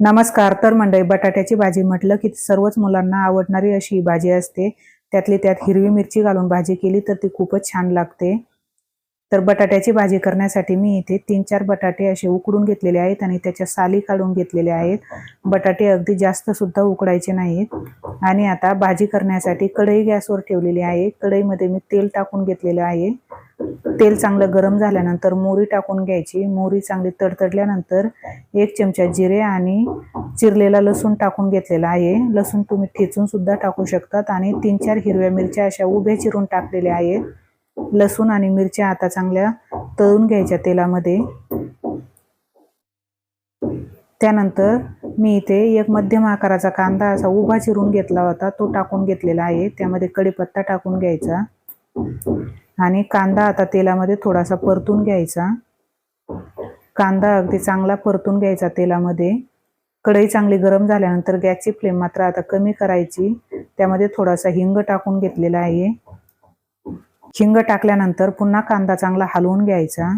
नमस्कार तर मंडळी बटाट्याची भाजी म्हटलं की सर्वच मुलांना आवडणारी अशी ही भाजी असते. त्यातली त्यात हिरवी मिरची घालून भाजी केली तर ती खूपच छान लागते. तर बटाट्याची भाजी करण्यासाठी मी इथे तीन चार बटाटे असे उकडून घेतलेले आहेत आणि त्याच्या साली काढून घेतलेले आहेत. बटाटे अगदी जास्त सुद्धा उकडायचे नाहीत. आणि आता भाजी करण्यासाठी कढई गॅसवर ठेवलेली आहे. कढईमध्ये मी तेल टाकून घेतलेलं आहे. तेल चांगलं गरम झाल्यानंतर मोहरी टाकून घ्यायची. मोहरी चांगली तडतडल्यानंतर एक चमचा जिरे आणि चिरलेला लसूण टाकून घेतलेला आहे. लसूण तुम्ही ठेचून सुद्धा टाकू शकतात आणि तीन चार हिरव्या मिरच्या अशा उभ्या चिरून टाकलेल्या आहेत. लसूण आणि मिरच्या आता चांगल्या तळून घ्यायच्या तेलामध्ये. त्यानंतर मी इथे एक मध्यम आकाराचा कांदा असा उभा चिरून घेतला होता. तो टाकून घेतलेला आहे. त्यामध्ये कढीपत्ता टाकून घ्यायचा. आणि कांदा आता तेलामध्ये थोडासा परतून घ्यायचा. कांदा अगदी चांगला परतून घ्यायचा तेलामध्ये. कढई चांगली गरम झाल्यानंतर गॅसची फ्लेम मात्र आता कमी करायची. त्यामध्ये थोडासा हिंग टाकून घेतलेला आहे. हिंग टाकल्यानंतर पुन्हा कांदा चांगला हलवून घ्यायचा.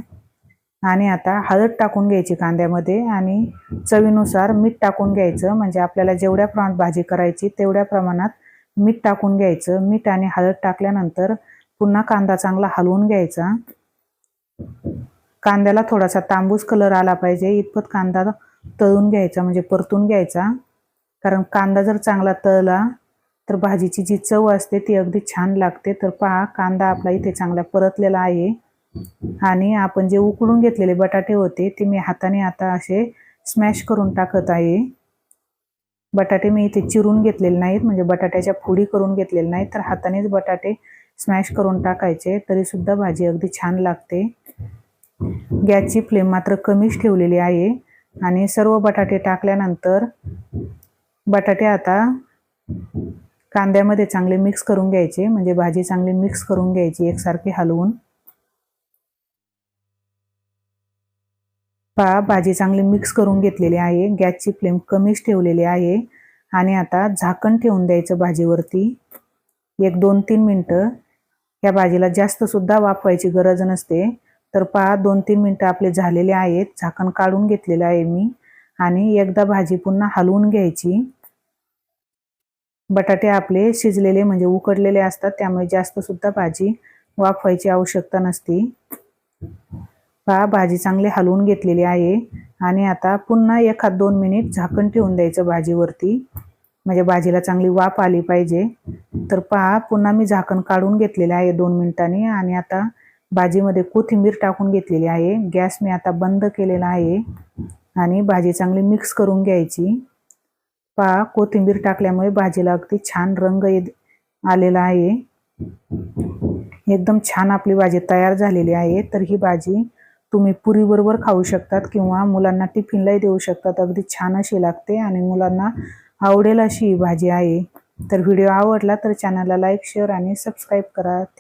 आणि आता हळद टाकून घ्यायची कांद्यामध्ये आणि चवीनुसार मीठ टाकून घ्यायचं. म्हणजे आपल्याला जेवढ्या प्रमाणात भाजी करायची तेवढ्या प्रमाणात मीठ टाकून घ्यायचं. मीठ आणि हळद टाकल्यानंतर पुन्हा कांदा चांगला हलवून घ्यायचा. कांद्याला थोडासा तांबूस कलर आला पाहिजे. इतपत कांदा तळून घ्यायचा म्हणजे परतून घ्यायचा. कारण कांदा जर चांगला तळला तर भाजीची जी चव असते ती अगदी छान लागते. तर पहा कांदा आपला इथे चांगला परतलेला आहे. आणि आपण जे उकडून घेतलेले बटाटे होते ते मी हाताने आता असे स्मॅश करून टाकत आहे. बटाटे मी इथे चिरून घेतलेले नाहीत म्हणजे बटाट्याच्या फोडी करून घेतलेले नाहीत. तर हातानेच बटाटे स्मॅश करून टाकायचे तरी सुद्धा भाजी अगदी छान लागते. गॅसची फ्लेम मात्र कमीच ठेवलेली आहे. आणि सर्व बटाटे टाकल्यानंतर बटाटे आता कांद्यामध्ये चांगले मिक्स करून घ्यायचे म्हणजे भाजी चांगली मिक्स करून घ्यायची एकसारखी हलवून. पहा भाजी चांगली मिक्स करून घेतलेली आहे गॅसची फ्लेम कमीच ठेवलेली आहे. आणि आता झाकण ठेवून द्यायचं भाजीवरती. एक दोन तीन मिनटं. या भाजीला जास्त सुद्धा वाफवायची गरज नसते. तर पहा दोन तीन मिनटं आपले झालेले आहेत. झाकण काढून घेतलेलं आहे मी. आणि एकदा भाजी पुन्हा हलवून घ्यायची. बटाटे आपले शिजलेले म्हणजे उकडलेले असतात त्यामुळे जास्त सुद्धा भाजी वाफवायची आवश्यकता नसती. पहा भाजी चांगली हलवून घेतलेली आहे. आणि आता पुन्हा एखाद दोन मिनिट झाकण ठेवून द्यायचं भाजीवरती. माझ्या भाजीला चांगली वाफ आली पाहिजे. तर पहा पुन्हा मी झाकण काढून घेतलेले आहे दोन मिनिटांनी आणि आता भाजीमध्ये कोथिंबीर टाकून घेतलेली आहे. गॅस मी आता बंद केलेला आहे आणि भाजी चांगली मिक्स करून घ्यायची. पहा कोथिंबीर टाकल्यामुळे भाजीला अगदी छान रंग आलेला आहे. एकदम छान आपली भाजी तयार झालेली आहे. तर ही भाजी तुम्ही पुरीबरोबर खाऊ शकतात किंवा मुलांना टिफिनलाही देऊ शकतात. अगदी छान अशी लागते आणि मुलांना आवडेल अशी ही भाजी आहे. तर व्हिडिओ आवडला तर चॅनलला लाईक शेअर आणि सबस्क्राईब करा.